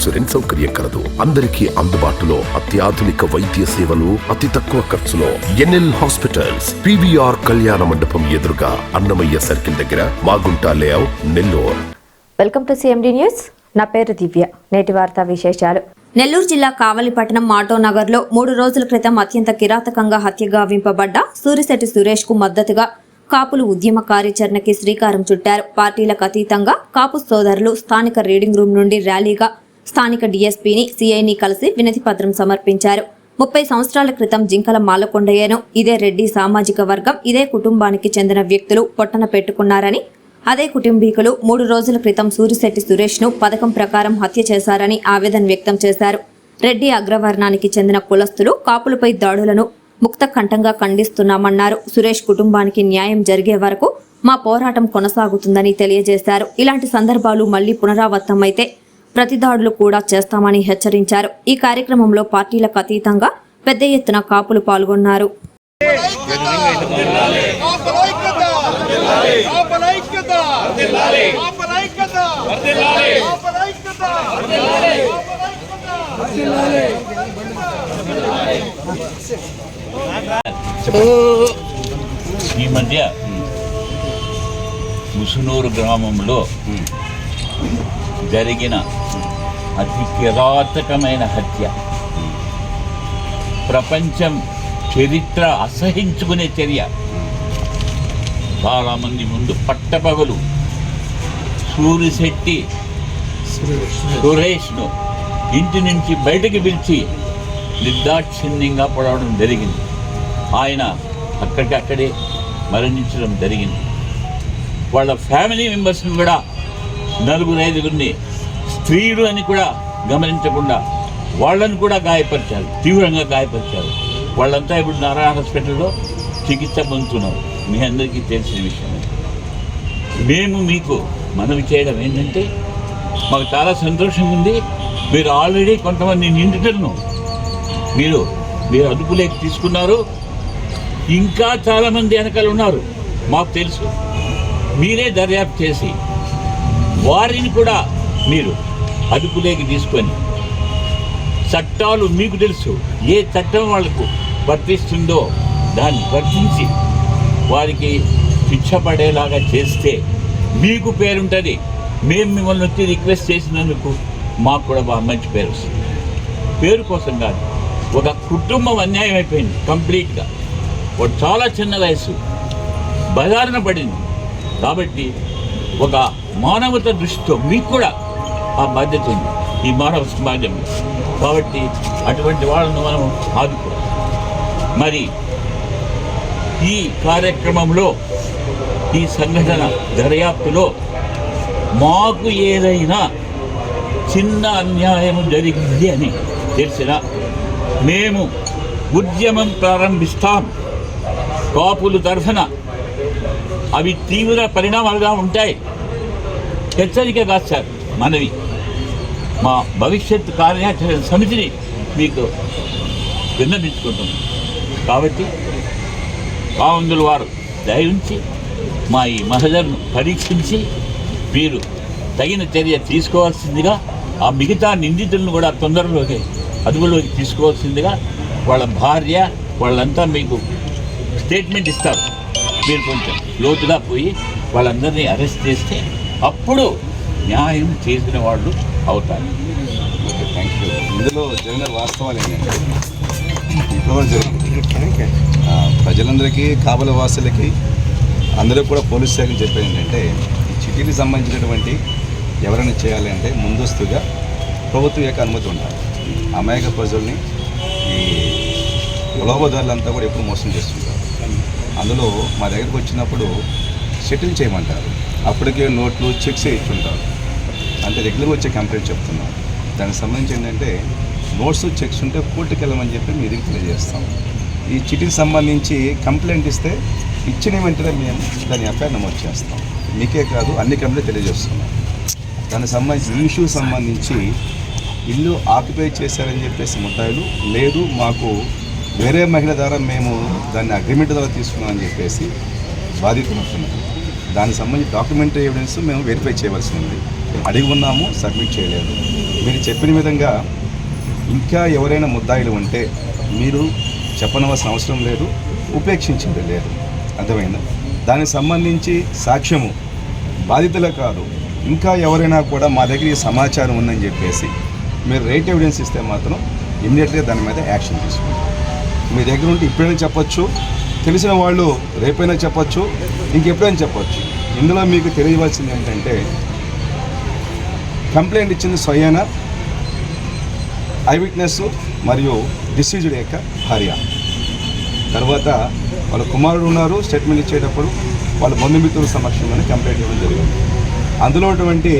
Insurance సౌకర్యం కలదు. అందరికీ అందుబాటులో అత్యాధునిక వైద్య సేవలు అతి తక్కువ ఖర్చులో. ఎన్ఎల్ హాస్పిటల్స్ పివిఆర్ కళ్యాణ మండపం ఎదురుగా అన్నమయ్య సర్కిల్ దగ్గర Magunta layout Nellore. Welcome to CMD news. నా పేరు దివ్య. నేటి వార్తా విశేషాలు. నెల్లూరు జిల్లా కావలిపట్నం మాటో నగర్లో మూడు రోజుల క్రితం అత్యంత కిరాతకంగా హత్య గావింపబడ్డ సూరిశెట్టి సురేష్కు మద్దతుగా కాపులు ఉద్యమ కార్యాచరణకి శ్రీకారం చుట్టారు. పార్టీలకు అతీతంగా కాపు సోదరులు స్థానిక రీడింగ్ రూమ్ నుండి ర్యాలీగా స్థానిక డీఎస్పీని సీఐని కలిసి వినతి పత్రం సమర్పించారు. ముప్పై సంవత్సరాల క్రితం జింకల మాలకొండయ్యను ఇదే రెడ్డి సామాజిక వర్గం ఇదే కుటుంబానికి చెందిన వ్యక్తులు పొట్టన పెట్టుకున్నారని అదే కుటుంబీకులు మూడు రోజుల క్రితం సూరిశెట్టి సురేష్ను పథకం ప్రకారం హత్య చేశారని ఆవేదన వ్యక్తం చేశారు. రెడ్డి అగ్రవర్ణానికి చెందిన కులస్తులు కాపులపై దాడులను ముక్త కంఠంగా ఖండిస్తున్నామన్నారు. సురేష్ కుటుంబానికి న్యాయం జరిగే వరకు మా పోరాటం కొనసాగుతుందని తెలియజేశారు. ఇలాంటి సందర్భాలు మళ్ళీ పునరావృతమైతే ప్రతిదాడులు కూడా చేస్తామని హెచ్చరించారు. ఈ కార్యక్రమంలో పార్టీలకు అతీతంగా పెద్ద ఎత్తున కాపులు పాల్గొన్నారు. ఈ మధ్య ముసునూరు గ్రామంలో జరిగిన అతి కిరాతకమైన హత్య. ప్రపంచం చరిత్ర అసహించుకునే చర్య. చాలామంది ముందు పట్టపగలు. సూరిశెట్టి సురేష్ను ఇంటి నుంచి బయటకు పిలిచి నిర్దాక్షిణ్యంగా పడవడం జరిగింది. ఆయన అక్కడికక్కడే మరణించడం జరిగింది. వాళ్ళ ఫ్యామిలీ మెంబర్స్ని కూడా నలుగురు ఐదుగురిని స్త్రీలు అని కూడా గమనించకుండా వాళ్ళని కూడా గాయపరిచారు తీవ్రంగా గాయపరిచారు. వాళ్ళంతా ఇప్పుడు నారాయణ హాస్పిటల్లో చికిత్స పొందుతున్నారు. మీ అందరికీ తెలిసిన విషయమే మేము మీకు మనవి చేయడం ఏంటంటే మాకు చాలా సంతోషంగా ఉంది. మీరు ఆల్రెడీ కొంతమంది నిందితులను మీరు మీరు అదుపులోకి తీసుకున్నారు. ఇంకా చాలామంది వెనకాల ఉన్నారు. మాకు తెలుసు. మీరే దర్యాప్తు చేసి వారిని కూడా మీరు అదుపులోకి తీసుకొని చట్టాలు మీకు తెలుసు ఏ చట్టం వాళ్ళకు వర్తిస్తుందో దాన్ని వర్తించి వారికి శిక్ష పడేలాగా చేస్తే మీకు పేరుంటుంది. మేము మిమ్మల్ని వచ్చి రిక్వెస్ట్ చేసినందుకు మాకు కూడా బాగా మంచి పేరు వస్తుంది. పేరు కోసం కాదు ఒక కుటుంబం అన్యాయం అయిపోయింది కంప్లీట్గా. ఒక చాలా చిన్న వయసు బజారున పడింది. కాబట్టి ఒక మానవత దృష్టితో మీకు కూడా ఆ బాధ్యత ఉంది. ఈ మానవ సమాజంలో కాబట్టి అటువంటి వాళ్ళను మనం ఆదుకోవాలి. మరి ఈ కార్యక్రమంలో ఈ సంఘటన దర్యాప్తులో మాకు ఏదైనా చిన్న అన్యాయం జరిగింది అని తెలిసిన మేము ఉద్యమం ప్రారంభిస్తాం. కాపులు తరఫున అవి తీవ్ర పరిణామాలుగా ఉంటాయి. హెచ్చరిక కాదు సార్ మనవి. మా భవిష్యత్ కార్యాచరణ సమితిని మీకు విన్నపించుకుంటున్నాం కాబట్టి కావందుల వారు దయించి మా ఈ మహజర్ను పరీక్షించి మీరు తగిన చర్య తీసుకోవాల్సిందిగా ఆ మిగతా నిందితులను కూడా తొందరలోకి అదుపులోకి తీసుకోవాల్సిందిగా వాళ్ళ భార్య వాళ్ళంతా మీకు స్టేట్మెంట్ ఇస్తారు. మీరు కొంచెం లోతుగా పోయి వాళ్ళందరినీ అరెస్ట్ చేస్తే అప్పుడు న్యాయం చేసిన వాళ్ళు అవుతారు. ఓకే థ్యాంక్ యూ ఇందులో జరిగిన వాస్తవాలు ఏంటంటే జరిగింది. ప్రజలందరికీ కావల వాసులకి అందరూ కూడా పోలీస్ శాఖ చెప్పేది ఏంటంటే ఈ చిటీకి సంబంధించినటువంటి ఎవరైనా చేయాలి అంటే ముందస్తుగా ప్రభుత్వం యొక్క అనుమతి ఉండాలి. అమాయక ప్రజల్ని ఈ ఉలవదారులంతా కూడా ఎప్పుడు మోసం చేస్తుంటారు. అందులో మా దగ్గరికి వచ్చినప్పుడు సెటిల్ చేయమంటారు. అప్పటికే నోట్లు చెక్స్ వేయించుంటారు అంటే రెగ్యులర్గా వచ్చే కంప్లైంట్ చెప్తున్నాం. దానికి సంబంధించి ఏంటంటే నోట్స్ చెక్స్ ఉంటే కోర్టుకి వెళ్ళమని చెప్పి మీ దగ్గర తెలియజేస్తాం. ఈ చిటికి సంబంధించి కంప్లైంట్ ఇస్తే ఇచ్చిన వెంటనే మేము దాని ఎఫ్ఐఆర్ నమోదు చేస్తాం. మీకే కాదు అన్ని కంప్లైంట్ తెలియజేస్తున్నాం. దానికి సంబంధించి ఈ ఇష్యూ సంబంధించి ఇల్లు ఆక్యుపై చేశారని చెప్పేసి ముద్దాయిలు లేదు మాకు వేరే మహిళ ద్వారా మేము దాన్ని అగ్రిమెంట్ ద్వారా తీసుకున్నామని చెప్పేసి బాధితులు దానికి సంబంధించి డాక్యుమెంటరీ ఎవిడెన్స్ మేము వెరిఫై చేయవలసి ఉంది. అడిగి ఉన్నాము సబ్మిట్ చేయలేదు. మీరు చెప్పిన విధంగా ఇంకా ఎవరైనా ముద్దాయిలు ఉంటే మీరు చెప్పనవలసిన అవసరం లేదు ఉపేక్షించింది లేదు. అర్థమైందా? దానికి సంబంధించి సాక్ష్యము బాధితులే కాదు. ఇంకా ఎవరైనా కూడా మా దగ్గర ఈ సమాచారం ఉందని చెప్పేసి మీరు రైట్ ఎవిడెన్స్ ఇస్తే మాత్రం ఇమ్మీడియట్గా దాని మీద యాక్షన్ తీసుకుంటాం మీ దగ్గర ఉంటే ఇప్పుడైనా చెప్పచ్చు. తెలిసిన వాళ్ళు రేపైనా చెప్పచ్చు ఇంకెప్పుడైనా చెప్పచ్చు. ఇందులో మీకు తెలియవలసింది ఏంటంటే కంప్లైంట్ ఇచ్చింది స్వయాన ఐ విట్నెస్ మరియు డిసీజ్డ్ యొక్క భార్య. తర్వాత వాళ్ళ కుమారుడు ఉన్నారు స్టేట్మెంట్ ఇచ్చేటప్పుడు వాళ్ళ బంధుమిత్రుల సమక్షంలోనే కంప్లైంట్ ఇవ్వడం జరిగింది. అందులో ఉన్నటువంటి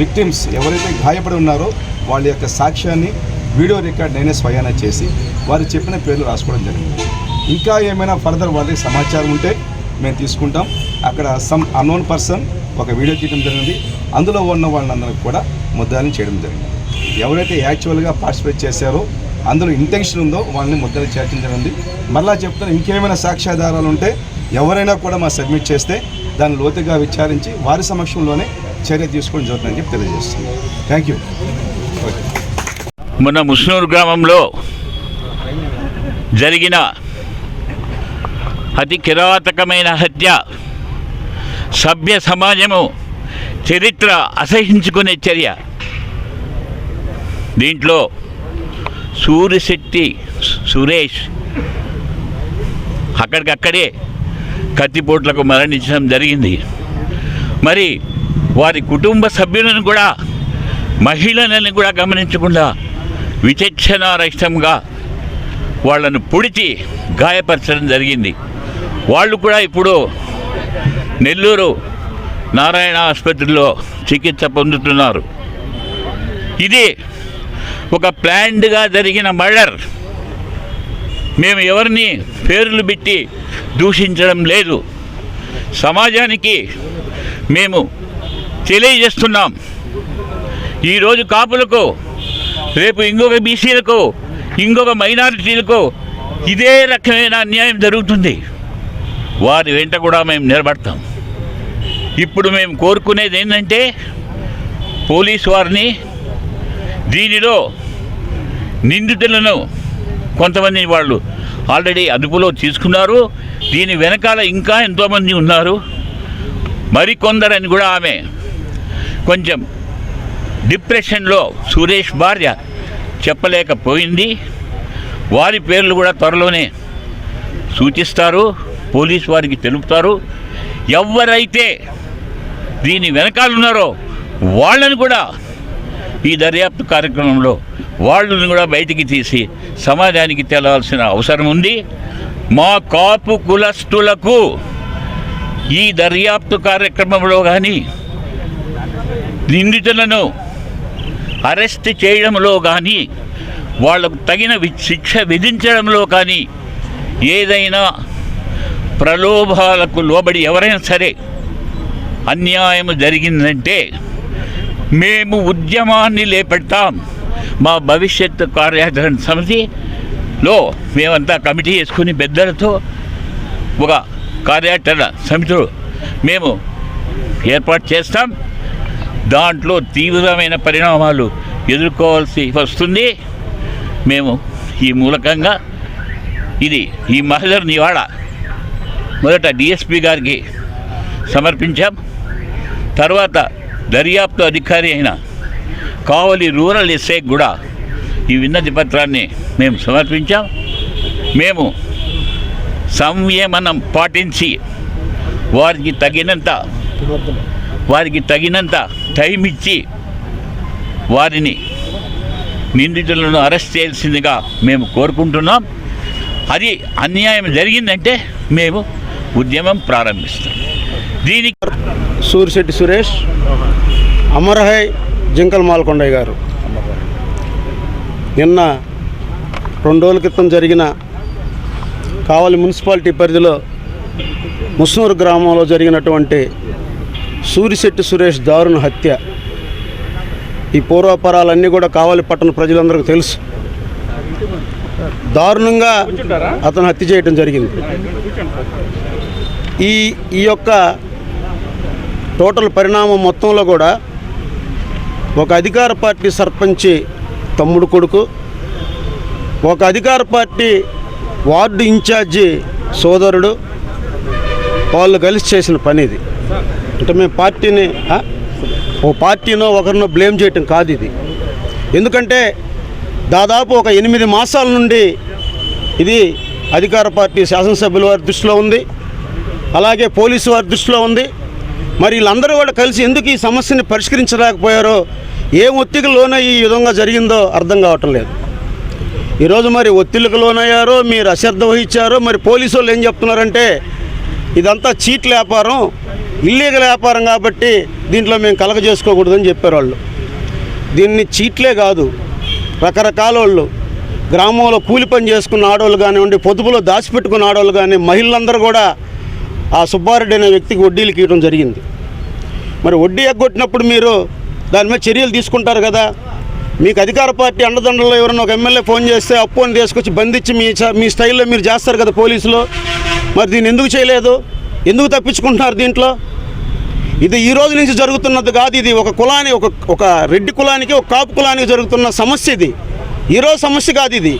విక్టిమ్స్ ఎవరైతే గాయపడి ఉన్నారో వాళ్ళ యొక్క సాక్ష్యాన్ని వీడియో రికార్డ్ నేనే స్వయాన చేసి వారు చెప్పిన పేర్లు రాసుకోవడం జరిగింది. ఇంకా ఏమైనా ఫర్దర్ వారికి సమాచారం ఉంటే మేము తీసుకుంటాం. అక్కడ సమ్ అన్నోన్ పర్సన్ ఒక వీడియో తీయడం జరిగింది. అందులో ఉన్న వాళ్ళందరికీ కూడా ముద్దాలని చేయడం జరిగింది. ఎవరైతే యాక్చువల్గా పార్టిసిపేట్ చేశారో అందులో ఇంటెన్షన్ ఉందో వాళ్ళని ముద్దలు చేర్చడం జరిగింది. మళ్ళా చెప్తాను ఇంకేమైనా సాక్ష్యాధారాలు ఉంటే ఎవరైనా కూడా మా సబ్మిట్ చేస్తే దాన్ని లోతుగా విచారించి వారి సమక్షంలోనే చర్య తీసుకోవడం జరుగుతుందని చెప్పి తెలియజేస్తుంది థ్యాంక్ యూ ఓకే మొన్న ముస్నూరు గ్రామంలో జరిగిన అతి కిరాతకమైన హత్య సభ్య సమాజము చరిత్ర అసహించుకునే చర్య. దీంట్లో సూర్యశక్తి సురేష్ అక్కడికక్కడే కత్తిపోట్లకు మరణించడం జరిగింది. మరి వారి కుటుంబ సభ్యులను కూడా మహిళలను కూడా గమనించకుండా విచక్షణారహితంగా వాళ్ళను పొడిచి గాయపరచడం జరిగింది. వాళ్ళు కూడా ఇప్పుడు నెల్లూరు నారాయణ ఆసుపత్రిలో చికిత్స పొందుతున్నారు. ఇది ఒక ప్లాన్డ్గా జరిగిన మర్డర్ మేము ఎవరిని పేర్లు పెట్టి దూషించడం లేదు. సమాజానికి మేము తెలియజేస్తున్నాం. ఈరోజు కాపులకు రేపు ఇంకొక బీసీలకు ఇంకొక మైనారిటీలకు ఇదే రకమైన అన్యాయం జరుగుతుంది. వారి వెంట కూడా మేము నిలబడతాం. ఇప్పుడు మేము కోరుకునేది ఏంటంటే పోలీసు వారిని దీనిలో నిందితులను కొంతమంది వాళ్ళు ఆల్రెడీ అదుపులో తీసుకున్నారు. దీని వెనకాల ఇంకా ఎంతోమంది ఉన్నారు. మరికొందరని కూడా ఆమె కొంచెం డిప్రెషన్లో సురేష్ భార్య చెప్పలేకపోయింది. వారి పేర్లు కూడా త్వరలోనే సూచిస్తారు. పోలీస్ వారికి తెలుపుతారు. ఎవరైతే దీని వెనకాల ఉన్నారో వాళ్ళని కూడా ఈ దర్యాప్తు కార్యక్రమంలో వాళ్ళని కూడా బయటికి తీసి సమాజానికి తెలవాల్సిన అవసరం ఉంది. మా కాపు కులస్తులకు ఈ దర్యాప్తు కార్యక్రమంలో కానీ నిందితులను అరెస్ట్ చేయడంలో కానీ వాళ్ళకు తగిన వి- శిక్ష విధించడంలో కానీ ఏదైనా ప్రలోభాలకు లోబడి ఎవరైనా సరే అన్యాయం జరిగిందంటే మేము ఉద్యమాన్ని లేపెడతాం. మా భవిష్యత్తు కార్యాచరణ సమితిలో మేమంతా కమిటీ వేసుకుని పెద్దలతో ఒక కార్యాచరణ సమితిలో మేము ఏర్పాటు చేస్తాం. దాంట్లో తీవ్రమైన పరిణామాలు ఎదుర్కోవాల్సి వస్తుంది. మేము ఈ మూలకంగా ఇది ఈ మహజర్ నివాళ మొదట డిఎస్పి గారికి సమర్పించాం. తర్వాత దర్యాప్తు అధికారి అయిన కావలి రూరల్ ఎస్ఐ కూడా ఈ విన్నతి పత్రాన్ని మేము సమర్పించాం. మేము సంయమనం పాటించి వారికి తగినంత వారికి తగినంత టైం ఇచ్చి వారిని నిందితులను అరెస్ట్ చేయాల్సిందిగా మేము కోరుకుంటున్నాం. అది అన్యాయం జరిగిందంటే మేము ఉద్యమం ప్రారంభిస్తాం. దీనికి సూరిశెట్టి సురేష్ అమరహై జింకల్ మాల్కొండయ్య గారు. నిన్న రెండు రోజుల క్రితం జరిగిన కావలి మున్సిపాలిటీ పరిధిలో ముస్నూరు గ్రామంలో జరిగినటువంటి సూరిశెట్టి సురేష్ దారుణ హత్య. ఈ పూర్వాపరాలన్నీ కూడా కావలి పట్టణ ప్రజలందరికీ తెలుసు. దారుణంగా అతను హత్య చేయడం జరిగింది. ఈ ఈ యొక్క టోటల్ పరిణామం మొత్తంలో కూడా ఒక అధికార పార్టీ సర్పంచి తమ్ముడు కొడుకు ఒక అధికార పార్టీ వార్డు ఇన్ఛార్జి సోదరుడు వాళ్ళు కలిసి చేసిన పని ఇది అంటే మేము పార్టీని ఓ పార్టీనో ఒకరినో బ్లేమ్ చేయటం కాదు ఇది. ఎందుకంటే దాదాపు ఒక ఎనిమిది మాసాల నుండి ఇది అధికార పార్టీ శాసనసభ్యుల వారి దృష్టిలో ఉంది. అలాగే పోలీసు వారి దృష్టిలో ఉంది. మరి వీళ్ళందరూ కూడా కలిసి ఎందుకు ఈ సమస్యని పరిష్కరించలేకపోయారో ఏ ఒత్తిడిలోనే ఈ విధంగా జరిగిందో అర్థం కావటం లేదు. ఈరోజు మరి ఒత్తిళ్ళకు లోనయ్యారో మీరు అశ్రద్ధ వహించారో మరి పోలీసు వాళ్ళు ఏం చెప్తున్నారంటే ఇదంతా చీట్ల వ్యాపారం ఇల్లీగల్ వ్యాపారం కాబట్టి దీంట్లో మేము కలగ చేసుకోకూడదని చెప్పారు వాళ్ళు. దీన్ని చీట్లే కాదు రకరకాల వాళ్ళు గ్రామంలో కూలి పని చేసుకున్న ఆడవాళ్ళు కానివ్వండి పొదుపులో దాచిపెట్టుకున్న ఆడవాళ్ళు కానీ మహిళలందరూ కూడా ఆ సుబ్బారెడ్డి అనే వ్యక్తికి వడ్డీలు ఇవ్వడం జరిగింది. మరి వడ్డీ ఎగ్గొట్టినప్పుడు మీరు దాని మీద చర్యలు తీసుకుంటారు కదా. మీకు అధికార పార్టీ అండదండలో ఎవరైనా ఒక ఎమ్మెల్యే ఫోన్ చేస్తే అప్పు అని తీసుకొచ్చి బంధించి మీ మీ స్టైల్లో మీరు చేస్తారు కదా పోలీసులు. మరి దీన్ని ఎందుకు చేయలేదు? ఎందుకు తప్పించుకుంటున్నారు దీంట్లో? ఇది ఈ రోజు నుంచి జరుగుతున్నది కాదు ఇది. ఒక కులాన్ని ఒక ఒక రెడ్డి కులానికి ఒక కాపు కులానికి జరుగుతున్న సమస్య ఇది. ఈరోజు సమస్య కాదు ఇది.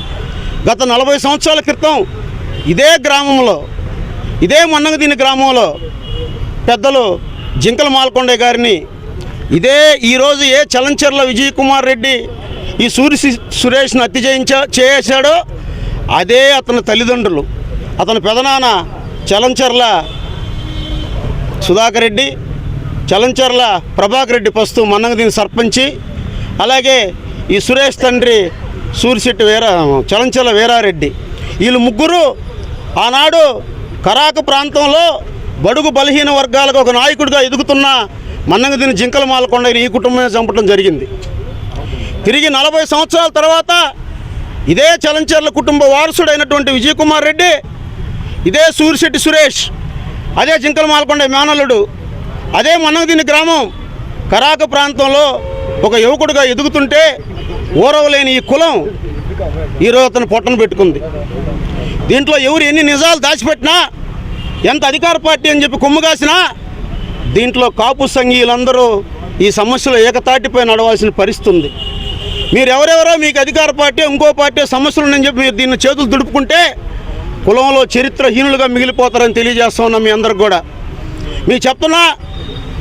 గత నలభై సంవత్సరాల క్రితం ఇదే గ్రామంలో ఇదే మన్నగదీని గ్రామంలో పెద్దలు జింకల మాల్కొండే గారిని ఇదే ఈరోజు ఏ చలంచర్ల విజయ్ కుమార్ రెడ్డి ఈ సూర్య సురేష్ను హత్య చేయించా చేశాడో అదే అతని తల్లిదండ్రులు. అతని పెదనాన్న చలంచర్ల సుధాకర్ రెడ్డి చలంచర్ల ప్రభాకర్ రెడ్డి పస్తు మన్నగదీని సర్పంచి అలాగే ఈ సురేష్ తండ్రి సూరిశెట్టి వీర చలంచర్ల వీరారెడ్డి. వీళ్ళు ముగ్గురు ఆనాడు కరాక ప్రాంతంలో బడుగు బలహీన వర్గాలకు ఒక నాయకుడిగా ఎదుగుతున్న మన్నంగదిని జింకల మాలకొండ ఈ కుటుంబమే చంపడం జరిగింది. తిరిగి నలభై సంవత్సరాల తర్వాత ఇదే చలంచర్ల కుటుంబ వారసుడైనటువంటి విజయకుమార్ రెడ్డి ఇదే సూరిశెట్టి సురేష్ అదే జింకల మాలకొండ మేనల్లుడు అదే మన్నగదిని గ్రామం కరాక ప్రాంతంలో ఒక యువకుడుగా ఎదుగుతుంటే ఓరవలేని ఈ కులం ఈరోజు అతను పొట్టను పెట్టుకుంది. దీంట్లో ఎవరు ఎన్ని నిజాలు దాచిపెట్టినా ఎంత అధికార పార్టీ అని చెప్పి కొమ్ము కాసినా దీంట్లో కాపు సంఘీయులందరూ ఈ సమస్యలో ఏకతాటిపై నడవాల్సిన పరిస్థితి ఉంది. మీరు ఎవరెవరో మీకు అధికార పార్టీ ఇంకో పార్టీ సమస్యలు ఉన్నాయని చెప్పి మీరు దీన్ని చేతులు దుడుపుకుంటే కులంలో చరిత్రహీనులుగా మిగిలిపోతారని తెలియజేస్తా ఉన్నాం మీ అందరికి కూడా. మీ చెప్తున్నా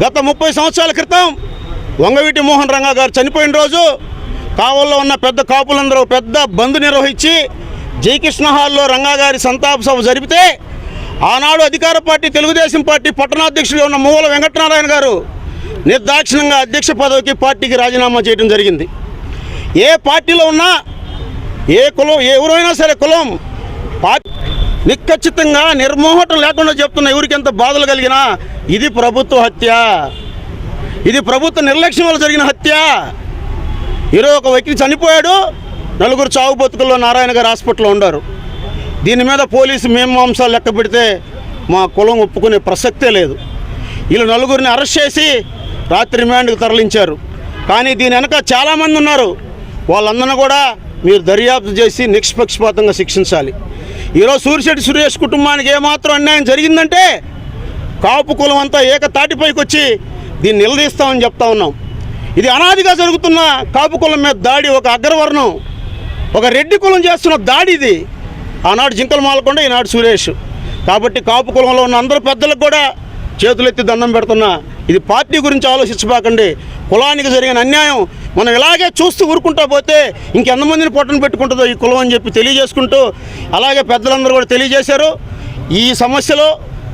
గత ముప్పై సంవత్సరాల క్రితం వంగవీటి మోహన్ రంగా గారు చనిపోయిన రోజు కావల్లో ఉన్న పెద్ద కాపులందరూ పెద్ద బంద్ నిర్వహించి జయకృష్ణ హాల్లో రంగా గారి సంతాప సభ జరిపితే ఆనాడు అధికార పార్టీ తెలుగుదేశం పార్టీ పట్టణాధ్యక్షుడు ఉన్న మూల వెంకటనారాయణ గారు నిర్దాక్షిణంగా అధ్యక్ష పదవికి పార్టీకి రాజీనామా చేయడం జరిగింది. ఏ పార్టీలో ఉన్నా ఏ కులం ఎవరైనా సరే కులం పార్టీ నిక్కచ్చితంగా నిర్మోహటం లేకుండా చెప్తున్న ఎవరికి ఎంత బాధలు కలిగినా ఇది ప్రభుత్వ హత్య. ఇది ప్రభుత్వ నిర్లక్ష్యం వల్ల జరిగిన హత్య. ఈరోజు ఒక వ్యక్తి చనిపోయాడు నలుగురు చావు బతుకుల్లో నారాయణ గారు హాస్పిటల్లో ఉన్నారు. దీని మీద పోలీసు మేమాంసాలు లెక్క పెడితే మా కులం ఒప్పుకునే ప్రసక్తే లేదు. వీళ్ళు నలుగురిని అరెస్ట్ చేసి రాత్రి రిమాండ్కి తరలించారు. కానీ దీని వెనక చాలామంది ఉన్నారు. వాళ్ళందరినీ కూడా మీరు దర్యాప్తు చేసి నిష్పక్షపాతంగా శిక్షించాలి. ఈరోజు సూర్యశెట్టి సురేష్ కుటుంబానికి ఏమాత్రం అన్యాయం జరిగిందంటే కాపు కులం అంతా ఏకతాటిపైకి వచ్చి దీన్ని నిలదీస్తామని చెప్తా ఉన్నాం. ఇది అనాదిగా జరుగుతున్న కాపు కులం మీద దాడి ఒక అగ్రవర్ణం ఒక రెడ్డి కులం చేస్తున్న దాడి ఇది. ఆనాడు జింకల మాలకొండ ఈనాడు సురేష్. కాబట్టి కాపు కులంలో ఉన్న అందరు పెద్దలకు కూడా చేతులెత్తి దండం పెడుతున్నా. ఇది పార్టీ గురించి ఆలోచించబాకండి. కులానికి జరిగిన అన్యాయం మనం ఇలాగే చూస్తూ ఊరుకుంటా పోతే ఇంకెంతమందిని పొట్టను పెట్టుకుంటుందో ఈ కులం అని చెప్పి తెలియజేసుకుంటూ అలాగే పెద్దలందరూ కూడా తెలియజేశారు. ఈ సమస్యలో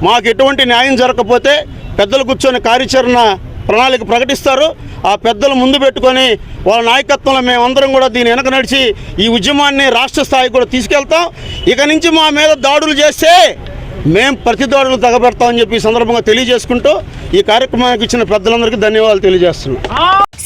మాకు ఎటువంటి న్యాయం జరగకపోతే పెద్దలు కూర్చొని కార్యాచరణ ప్రణాళిక ప్రకటిస్తారు. ఆ పెద్దలు ముందు పెట్టుకొని వాళ్ళ నాయకత్వంలో మేమందరం కూడా దీని వెనక నడిచి ఈ ఉద్యమాన్ని రాష్ట్ర స్థాయికి కూడా తీసుకెళ్తాం. ఇక నుంచి మా మీద దాడులు చేస్తే మేం ప్రతి దాడులు తగబెడతామని చెప్పి ఈ సందర్భంగా తెలియజేసుకుంటూ ఈ కార్యక్రమానికి ఇచ్చిన పెద్దలందరికీ ధన్యవాదాలు తెలియజేస్తున్నాం.